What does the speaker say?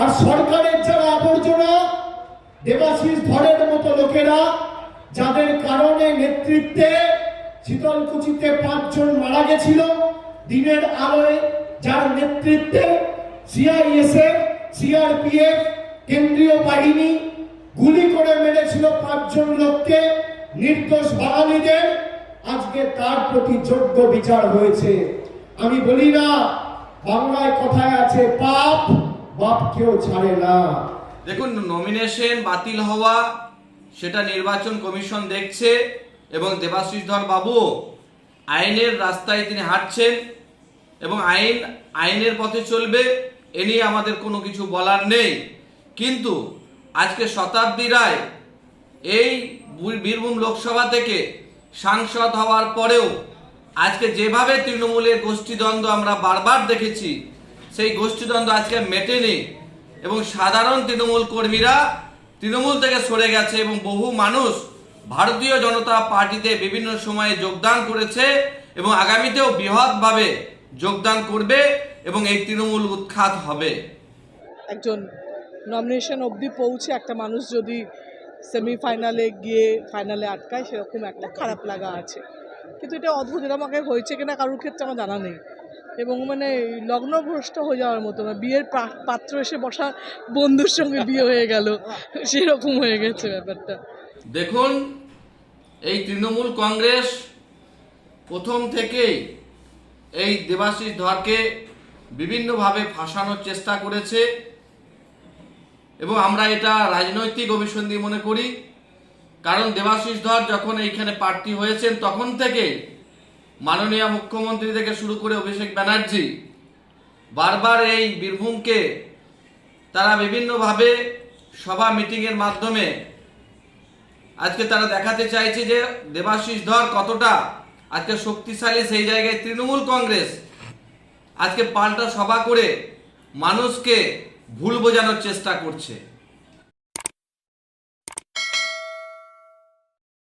আর সরকারের যারা আবর্জনা দেবাশিস ধরের মতো লোকেরা, যাদের কারণে নেতৃত্বে শীতলকুচিতে পাঁচজন মারা গেছিল, দিনের আলোয় যার নেতৃত্বে সিআইএসএফ, সিআরপিএফ, কেন্দ্রীয় বাহিনী গুলি করে মেরেছিল পাঁচজন লোককে, নির্দোষ বাঙালিদের। আজকে তার প্রতি যোগ্য বিচার হয়েছে। আমি বলি না, বাংলায় কথায় আছে পাপ বাপ কেউ ছাড়ে না। দেখুন নমিনেশন বাতিল হওয়া, সেটা নির্বাচন কমিশন দেখছে এবং দেবাশিস ধর বাবু আইনের রাস্তায় তিনি হাঁটছেন এবং আইন, আইনের পথে চলবে, এ নিয়ে আমাদের কোনো কিছু বলার নেই। কিন্তু আজকে শতাব্দী রায়, এই বীরভূম লোকসভা থেকে সাংসদ হওয়ার পরেও আজকে যেভাবে তৃণমূলের গোষ্ঠীদ্বন্দ্ব আমরা বারবার দেখেছি সেই গোষ্ঠীদ্বন্দ্ব আজকে মেটেনি। এবং সাধারণ তৃণমূল কর্মীরা তৃণমূল থেকে সরে গেছে এবং বহু মানুষ ভারতীয় জনতা পার্টিতে বিভিন্ন সময়ে যোগদান করেছে এবং আগামীতেও বৃহৎভাবে যোগদান করবে এবং এই তৃণমূল উৎখাত হবে। একজন নমিনেশন অবধি পৌঁছে একটা মানুষ যদি সেমিফাইনালে গিয়ে ফাইনালে আটকায়, সেরকম একটা খারাপ লাগা আছে। কিন্তু এটা অদ্ভুত এটা আমাকে হয়েছে কিনা কারোর ক্ষেত্রে আমার জানা নেই। এবং মানে লগ্নভ্রষ্ট হয়ে যাওয়ার মতো মানে বিয়ের পাত্র এসে বসা বন্ধুর সঙ্গে বিয়ে হয়ে গেল, সেরকম হয়ে গেছে ব্যাপারটা। দেখুন, এই তৃণমূল কংগ্রেস প্রথম থেকেই এই দেবাশিস ধরকে বিভিন্নভাবে ফাঁসানোর চেষ্টা করেছে এবং আমরা এটা রাজনৈতিক অভিসন্ধি মনে করি। কারণ দেবাশিস ধর যখন এইখানে প্রার্থী হয়েছেন, তখন থেকে মাননীয় মুখ্যমন্ত্রী থেকে শুরু করে অভিষেক ব্যানার্জি বারবার এই বীরভূমকে তারা বিভিন্নভাবে সভা মিটিংয়ের মাধ্যমে আজকে তারা দেখাতে চাইছে যে দেবাশিস ধর কতটা আজকে শক্তিশালী, সেই জায়গায় তৃণমূল কংগ্রেস আজকে পাল্টা সভা করে মানুষকে ভুল বোঝানোর চেষ্টা করছে।